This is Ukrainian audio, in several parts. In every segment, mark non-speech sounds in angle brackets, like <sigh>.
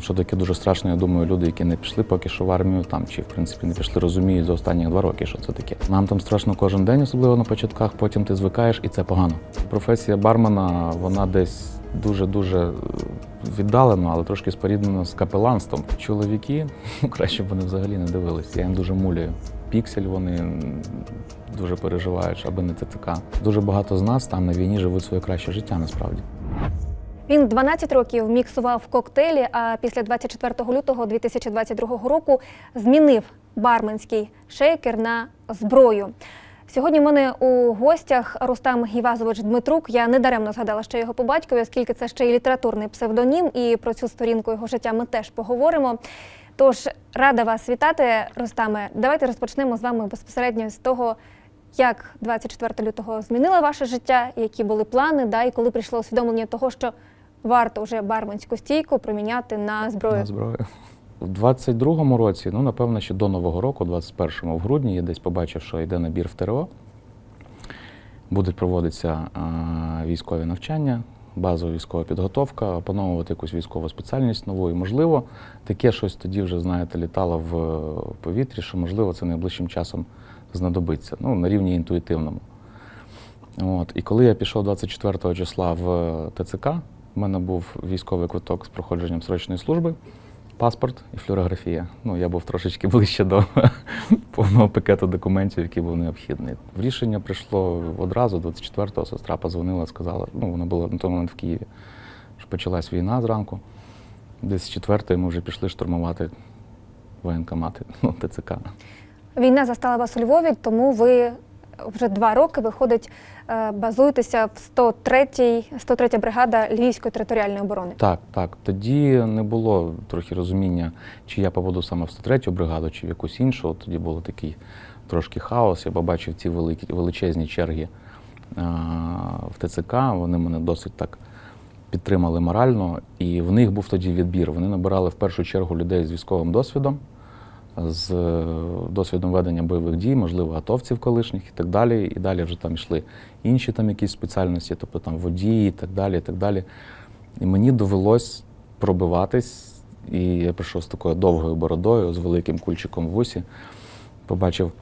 Що таке дуже страшно, я думаю, люди, які не пішли поки що в армію, там чи в принципі не пішли, розуміють за останні два роки, що це таке. Нам там страшно кожен день, особливо на початках, потім ти звикаєш, і це погано. Професія бармена, вона десь дуже-дуже е, віддалено, але трошки споріднено з капеланством. Чоловіки, <laughs> ну краще б вони взагалі не дивились. Я їм дуже муляю. Піксель вони дуже переживають, аби не ТЦК. Дуже багато з нас там на війні живуть своє краще життя насправді. Він 12 років міксував коктейлі, а після 24 лютого 2022 року змінив барменський шейкер на зброю. Сьогодні в мене у гостях Рустам Гівазович Дмитрук. Я недаремно згадала, що його по батькові, оскільки це ще й літературний псевдонім, і про цю сторінку його життя ми теж поговоримо. Тож рада вас вітати, Рустаме. Давайте розпочнемо з вами безпосередньо з того, як 24 лютого змінила ваше життя, які були плани, да, і коли прийшло усвідомлення того, що варто вже барменську стійку проміняти на зброю. На зброю. У 22-му році, ну напевно, ще до Нового року, 21-му, в грудні, я десь побачив, що йде набір в ТРО. Будуть проводитися а, військові навчання, базова військова підготовка, опановувати якусь військову спеціальність нову. І, можливо, таке щось тоді вже, знаєте, літало в повітрі, що, можливо, це найближчим часом знадобиться. Ну, на рівні інтуїтивному. От. І коли я пішов 24 числа в е, ТЦК, в мене був військовий квиток з проходженням срочної служби, паспорт і флюорографія. Ну, я був трошечки ближче до <laughs> повного пакету документів, який був необхідний. Рішення прийшло одразу, 24-го сестра позвонила, сказала, ну, вона була на той момент в Києві, що почалась війна зранку. Десь з 4 ми вже пішли штурмувати воєнкомати, ну, ТЦК. Війна застала вас у Львові, тому ви вже два роки виходить, е, базуєтеся в 103-й, 103 бригада Львівської територіальної оборони. Так, так. Тоді не було трохи розуміння, чи я попаду саме в 103-ю бригаду, чи в якусь іншу. Тоді був такий трошки хаос. Я побачив ці великі, величезні черги а, в ТЦК. Вони мене досить так підтримали морально. І в них був тоді відбір. Вони набирали в першу чергу людей з військовим досвідом, з е, досвідом ведення бойових дій, можливо, атовців колишніх і так далі. І далі вже там йшли інші там якісь спеціальності, тобто там водії і так далі. І так далі. І мені довелось пробиватись, і я прийшов з такою довгою бородою, з великим кульчиком в вусі. Побачив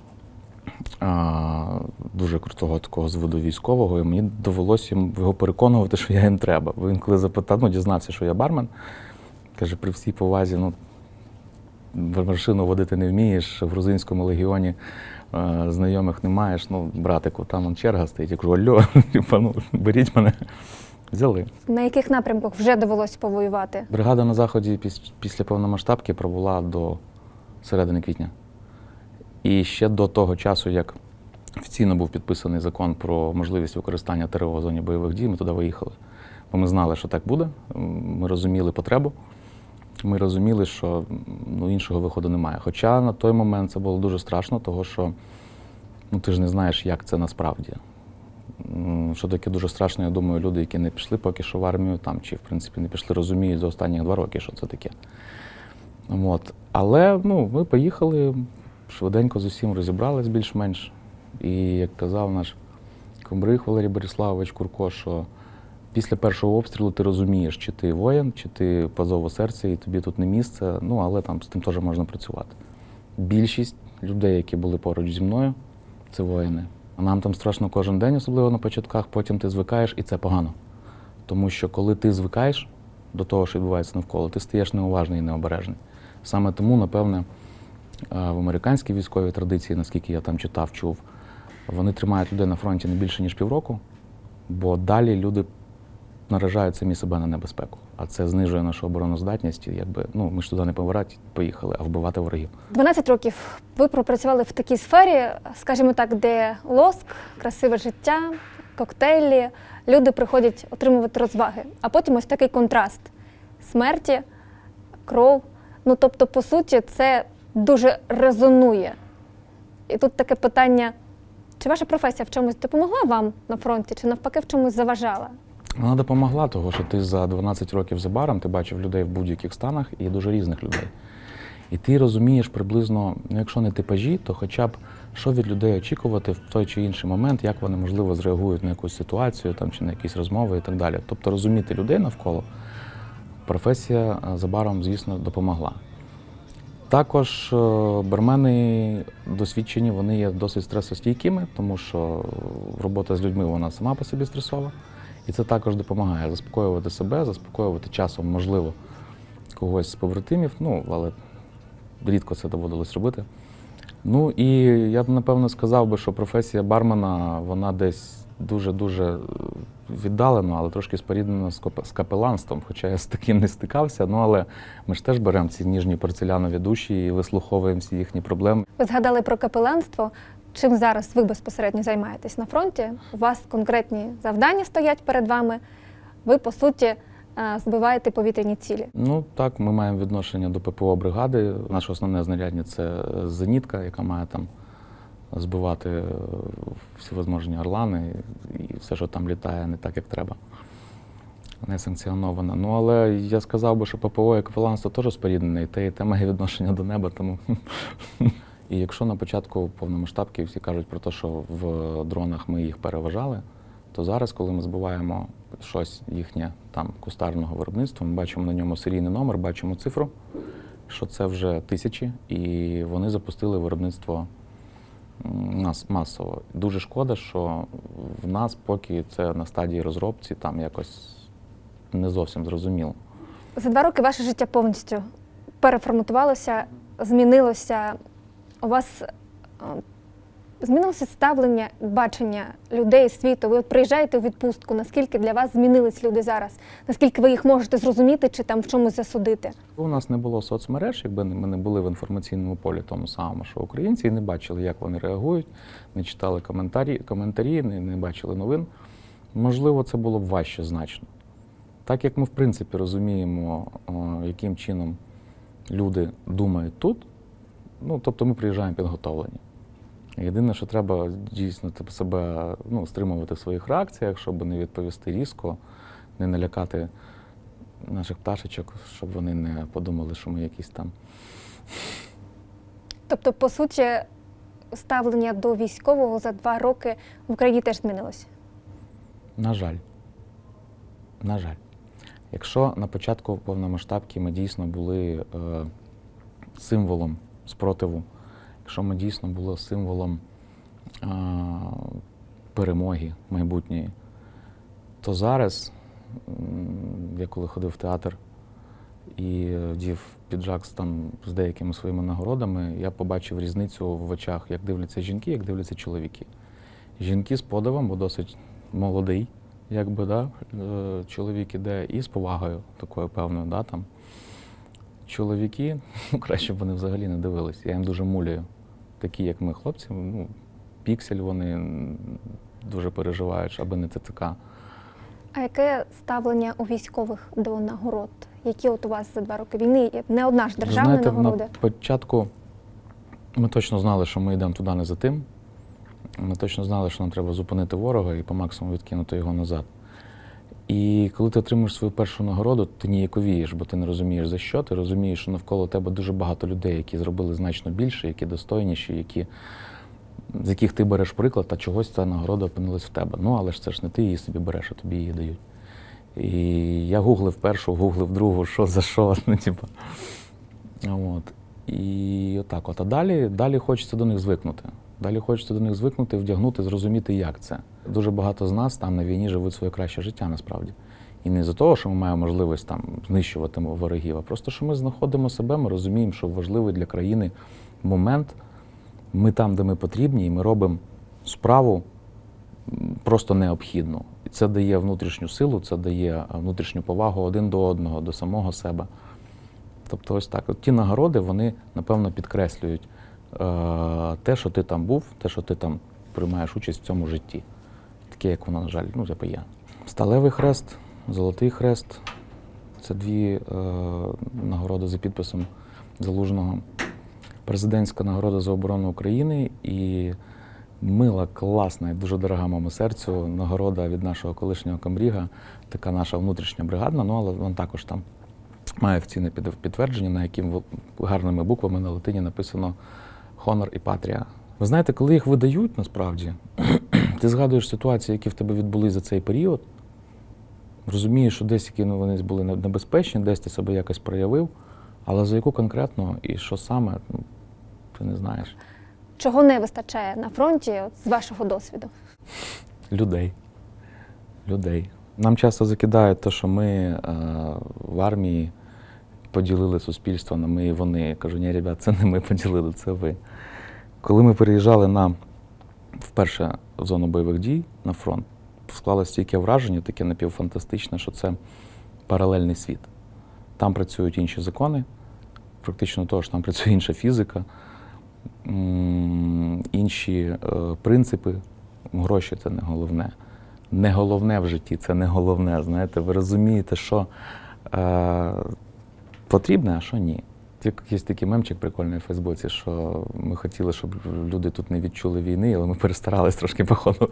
а, дуже крутого такого зводу військового, і мені довелося йому- його переконувати, що я їм треба. Бо він коли запитав, ну, дізнався, що я бармен, каже, при всій повазі, ну, машину водити не вмієш, в грузинському легіоні е, знайомих не маєш. Ну, братику, там он черга стоїть. Я кажу, альо, <laughs> ну, беріть мене. Взяли. На яких напрямках вже довелось повоювати? Бригада на заході піс- після повномасштабки пробула до середини квітня. І ще до того часу, як офіційно був підписаний закон про можливість використання ТРО в зоні бойових дій, ми туди виїхали. Бо ми знали, що так буде. Ми розуміли потребу. Ми розуміли, що ну, іншого виходу немає. Хоча на той момент це було дуже страшно, тому що ну, ти ж не знаєш, як це насправді. Що таке дуже страшно, я думаю, люди, які не пішли поки що в армію, там, чи в принципі не пішли, розуміють за останні два роки, що це таке. От. Але ну, ми поїхали, швиденько з усім розібрались більш-менш. І як казав наш комбриг Валерій Бориславович Курко, що після першого обстрілу ти розумієш, чи ти воїн, чи ти по зову серця, і тобі тут не місце. Ну, але там з тим теж можна працювати. Більшість людей, які були поруч зі мною, це воїни. А нам там страшно кожен день, особливо на початках, потім ти звикаєш, і це погано. Тому що коли ти звикаєш до того, що відбувається навколо, ти стаєш неуважний і необережний. Саме тому, напевне, е, в американській військовій традиції, наскільки я там читав, чув, вони тримають людей на фронті не більше, ніж півроку, бо далі люди наражають самі себе на небезпеку. А це знижує нашу обороноздатність. І якби ну ми ж туди не помирати поїхали, а вбивати ворогів. 12 років ви пропрацювали в такій сфері, скажімо так, де лоск, красиве життя, коктейлі, люди приходять отримувати розваги. А потім ось такий контраст смерті, кров. Ну тобто, по суті, це дуже резонує. І тут таке питання: чи ваша професія в чомусь допомогла вам на фронті, чи навпаки в чомусь заважала? Вона допомогла, того, що ти за 12 років за баром ти бачив людей в будь-яких станах і дуже різних людей. І ти розумієш приблизно, ну якщо не типажі, то хоча б що від людей очікувати в той чи інший момент, як вони можливо зреагують на якусь ситуацію там, чи на якісь розмови і так далі. Тобто розуміти людей навколо, професія е, забаром, звісно, допомогла. Також е, бармени досвідчені, вони є досить стресостійкими, тому що робота з людьми вона сама по собі стресова. І це також допомагає заспокоювати себе, заспокоювати часом, можливо, когось з побратимів, ну, але рідко це доводилось робити. Ну і я б напевно сказав би, що професія бармена вона десь дуже-дуже е, віддалена, але трошки споріднена з капеланством, хоча я з таким не стикався. Ну але ми ж теж беремо ці ніжні порцелянові душі і вислуховуємо всі їхні проблеми. Ви згадали про капеланство. Чим зараз ви безпосередньо займаєтесь на фронті? У вас конкретні завдання стоять перед вами. Ви, по суті, е, збиваєте повітряні цілі. Ну так, ми маємо відношення до ППО бригади. Наше основне знаряддя це зенітка, яка має там збивати е, всі возможні орлани і все, що там літає, не так, як треба. Не санкціоновано. Ну але я сказав би, що ППО і капеланство теж споріднене, і те, і те має відношення до неба. Тому <laughs> і якщо на початку повномасштабки всі кажуть про те, що в дронах ми їх переважали, то зараз, коли ми збиваємо щось їхнє там кустарного виробництва, ми бачимо на ньому серійний номер, бачимо цифру, що це вже тисячі, і вони запустили виробництво нас масово. Дуже шкода, що в нас поки це на стадії розробці, там якось не зовсім зрозуміло. За два роки ваше життя повністю переформатувалося, змінилося. У вас е, змінилося ставлення, бачення людей, світу. Ви от приїжджаєте у відпустку. Наскільки для вас змінились люди зараз? Наскільки ви їх можете зрозуміти чи там в чомусь засудити? У нас не було соцмереж, якби ми не були в інформаційному полі тому самому, що українці і не бачили, як вони реагують, не читали коментарі, коментарі не, не бачили новин. Можливо, це було б важче значно. Так як ми, в принципі, розуміємо, яким чином люди думають тут, ну, тобто ми приїжджаємо підготовлені. Єдине, що треба дійсно типу, себе ну, стримувати в своїх реакціях, щоб не відповісти різко, не налякати наших пташечок, щоб вони не подумали, що ми якісь там. Тобто, по суті, ставлення до військового за два роки в Україні теж змінилося. На жаль. На жаль. Якщо на початку повномасштабки ми дійсно були е, символом спротиву, якщо ми дійсно були символом е, перемоги майбутньої, то зараз, я коли ходив в театр і вдів піджак там, з деякими своїми нагородами, я побачив різницю в очах, як дивляться жінки, як дивляться чоловіки. Жінки з подивом, бо досить молодий, якби, да, е, чоловік іде, і з повагою такою певною, да, там. Чоловіки, ну, краще б вони взагалі не дивились. Я їм дуже муляю. Такі, як ми, хлопці, ну, піксель вони дуже переживають, аби не ТЦК. А яке ставлення у військових до нагород? Які от у вас за два роки війни? Не одна ж державна знаєте, нагорода. на початку ми точно знали, що ми йдемо туди не за тим. Ми точно знали, що нам треба зупинити ворога і по максимуму відкинути його назад. І коли ти отримуєш свою першу нагороду, ти ніяковієш, бо ти не розумієш за що. Ти розумієш, що навколо тебе дуже багато людей, які зробили значно більше, які достойніші, які, з яких ти береш приклад, а чогось ця нагорода опинилась в тебе. Ну, але ж це ж не ти її собі береш, а тобі її дають. І я гуглив першу, гуглив другу, що за що. <laughs> Ну, типу. От. І отак от. А далі, далі хочеться до них звикнути. Далі хочеться до них звикнути, вдягнути, зрозуміти, як це. Дуже багато з нас там на війні живуть своє краще життя насправді. І не за того, що ми маємо можливість там знищувати ворогів, а просто що ми знаходимо себе, ми розуміємо, що важливий для країни момент. Ми там, де ми потрібні, і ми робимо справу просто необхідну. І це дає внутрішню силу, це дає внутрішню повагу один до одного, до самого себе. Тобто, ось так. От ті нагороди, вони, напевно, підкреслюють е, те, що ти там був, те, що ти там приймаєш участь в цьому житті. Таке, як воно, на жаль, ну, типу є. Сталевий хрест, золотий хрест це дві е, нагороди за підписом залужного. Президентська нагорода за оборону України і мила, класна і дуже дорога моєму серцю нагорода від нашого колишнього комбріга, така наша внутрішня бригадна, ну але вона також там має офіційне під- підтвердження, на яким гарними буквами на латині написано Хонор і Патрія. Ви знаєте, коли їх видають насправді, <clears throat> ти згадуєш ситуації, які в тебе відбулись за цей період, Розумію, що десь які ну, вони були небезпечні, десь ти себе якось проявив, але за яку конкретно і що саме, ну, ти не знаєш. Чого не вистачає на фронті от, з вашого досвіду? Людей. Людей. Нам часто закидають те, що ми е, в армії поділили суспільство на ми і вони. Я кажу, ні, ребят, це не ми поділили, це ви. Коли ми переїжджали на вперше в зону бойових дій на фронт, склалося тільки враження, таке напівфантастичне, що це паралельний світ. Там працюють інші закони, практично того, що там працює інша фізика, інші е, принципи. Гроші це не головне. Не головне в житті, це не головне. Знаєте, ви розумієте, що е, потрібне, а що ні. Є такий мемчик прикольний у Фейсбуці, що ми хотіли, щоб люди тут не відчули війни, але ми перестарались трошки, походу.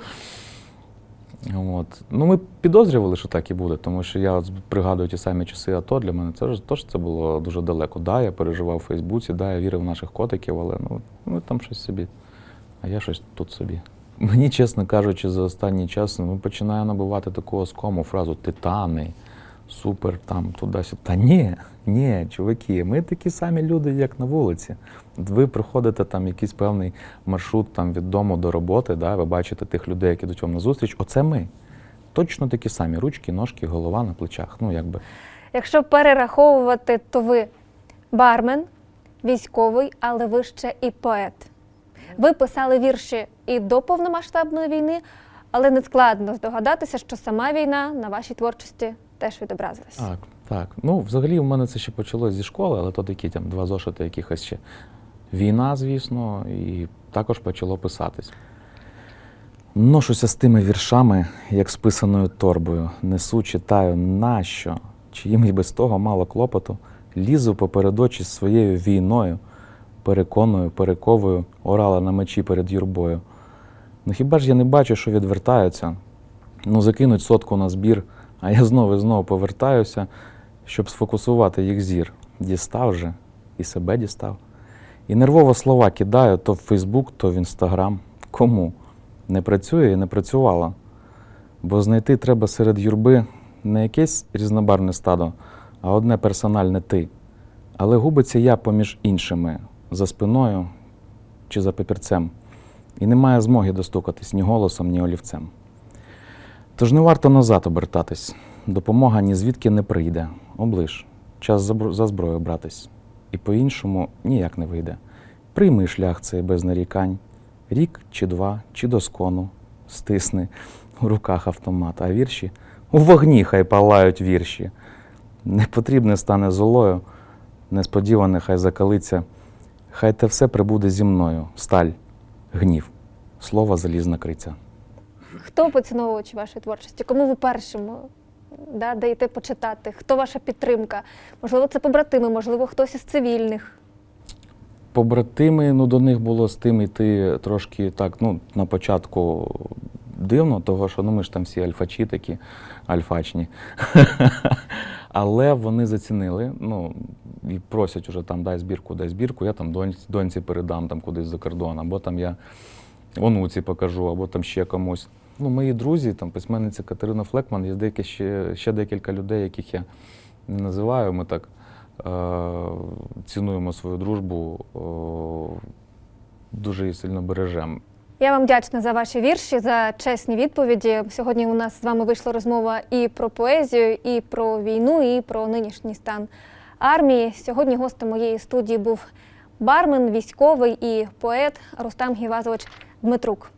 От. Ну, ми підозрювали, що так і буде, тому що я пригадую ті самі часи АТО, для мене це ж теж це було дуже далеко. Да, я переживав у Фейсбуці, да, я вірив в наших котиків, але ну, ми там щось собі, а я щось тут собі. Мені, чесно кажучи, за останній час ну, починаю набувати таку оскому фразу титани, супер там туди-сюди. Та ні, ні, чуваки, ми такі самі люди, як на вулиці. Ви проходите там якийсь певний маршрут там, від дому до роботи, да, ви бачите тих людей, які йдуть вам на зустріч. Оце ми. Точно такі самі ручки, ножки, голова на плечах. Ну, якби. Якщо перераховувати, то ви бармен, військовий, але ви ще і поет. Ви писали вірші і до повномасштабної війни, але не складно здогадатися, що сама війна на вашій творчості теж відобразилась. Так, так. Ну, взагалі, у мене це ще почалось зі школи, але то такі там два зошити якихось ще. Війна, звісно, і також почало писатись. Ношуся з тими віршами, як з писаною торбою. Несу, читаю, нащо? Чи і без того мало клопоту? Лізу поперед очі з своєю війною, переконую, перековую, орала на мечі перед юрбою. Ну хіба ж я не бачу, що відвертаються? Ну, закинуть сотку на збір, а я знову і знову повертаюся, щоб сфокусувати їх зір. Дістав же і себе дістав. І нервово слова кидаю то в Фейсбук, то в Інстаграм. Кому? Не працює і не працювала. Бо знайти треба серед юрби не якесь різнобарвне стадо, а одне персональне ти. Але губиться я поміж іншими, за спиною чи за папірцем. І немає змоги достукатись ні голосом, ні олівцем. Тож не варто назад обертатись. Допомога ні звідки не прийде. Оближ, час за зброю братись. І по-іншому ніяк не вийде. Прийми шлях цей без нарікань. Рік чи два, чи доскону. Стисни у руках автомат, а вірші у вогні хай палають вірші. Непотрібне стане золою, несподіване хай закалиться. Хай те все прибуде зі мною. Сталь, гнів, слово залізна криця. Хто поціновувач вашої творчості? Кому ви першим да, даєте почитати? Хто ваша підтримка? Можливо, це побратими, можливо, хтось із цивільних. Побратими, ну до них було з тим йти трошки так, ну, на початку дивно, того що ну, ми ж там всі альфачі такі, альфачні. <laughs> Але вони зацінили, ну, і просять уже там дай збірку, дай збірку, я там доньці, доньці передам там кудись за кордон, або там я онуці покажу, або там ще комусь. Ну, мої друзі, там письменниця Катерина Флекман, є деякі ще, ще декілька людей, яких я не називаю. Ми так е, цінуємо свою дружбу, е, дуже її сильно бережемо. Я вам вдячна за ваші вірші, за чесні відповіді. Сьогодні у нас з вами вийшла розмова і про поезію, і про війну, і про нинішній стан армії. Сьогодні гостем моєї студії був бармен, військовий і поет Рустам Гівазович Дмитрук.